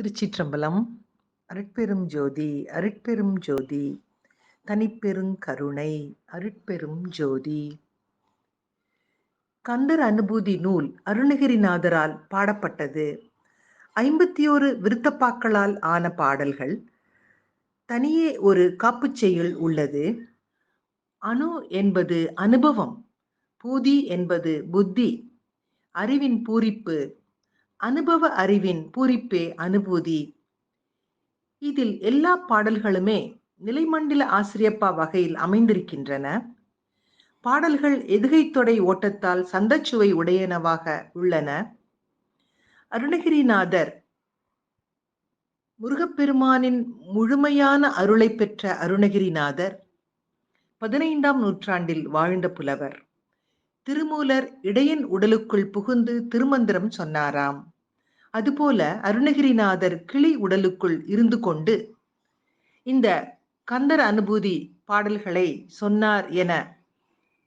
திருச்சிற்றம்பலம் அருட்பெரும் ஜோதி அருட்பெரும் ஜோதி தனிப்பெருங் கருணை அருட்பெரும் ஜோதி. கந்தர் அனுபூதி நூல் அருணகிரிநாதரால் பாடப்பட்டது. ஐம்பத்தி ஒரு விருத்தப்பாக்களால் ஆன பாடல்கள். தனியே ஒரு காப்புச் செய்யுள் உள்ளது. அணு என்பது அனுபவம் பூதி என்பது புத்தி அறிவின் பூரிப்பு அனுபவ அறிவின் பூரிப்பே அனுபூதி. இதில் எல்லா பாடல்களுமே நிலைமண்டல ஆசிரியப்பா வகையில் அமைந்திருக்கின்றன. பாடல்கள் எதுகைத்தொடை ஓட்டத்தால் சந்தச்சுவை உடையனவாக உள்ளன. அருணகிரிநாதர் முருகப்பெருமானின் முழுமையான அருளை பெற்ற அருணகிரிநாதர் பதினைந்தாம் நூற்றாண்டில் வாழ்ந்த புலவர். திருமூலர் இடையன் உடலுக்குள் புகுந்து திருமந்திரம் சொன்னாராம். அதுபோல அருணகிரிநாதர் கிளி உடலுக்குள் இருந்து கொண்டு இந்த கந்தர் அனுபூதி பாடல்களை சொன்னார் என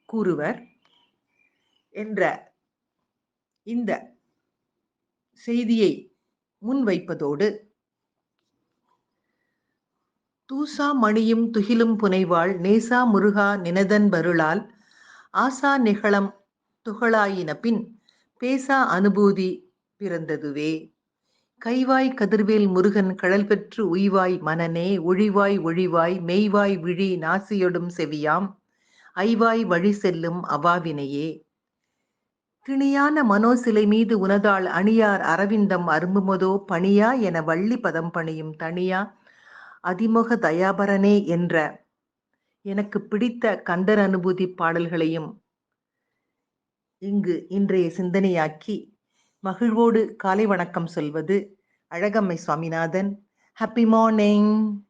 கூறுவர் என்ற இந்த செய்தியை முன்வைப்பதோடு தூசா மணியும் துகிலும் புனைவாள் நேசா முருகா நினதன் பருளால் ஆசா நிகழம் துகளாயின பின் பேசா அனுபூதி பிறந்ததுவே. கைவாய் கதிர்வேல் முருகன் கடல் பெற்று உய்வாய் மனனே ஒழிவாய் ஒழிவாய் மெய்வாய் விழி நாசியொடும் செவியாம் ஐவாய் வழி செல்லும் அவாவினையே. திணியான மனோசிலை மீது உனதாள் அணியார் அரவிந்தம் அரும்புமதோ பணியா என வள்ளி பதம் பணியும் தனியா அதிமுக தயாபரனே என்ற எனக்கு பிடித்த கந்தர் அனுபூதி பாடல்களையும் இங்கு இன்றைய சிந்தனையாக்கி மகிழ்வோடு காலை வணக்கம் சொல்வது அழகம்மை சுவாமிநாதன். Happy morning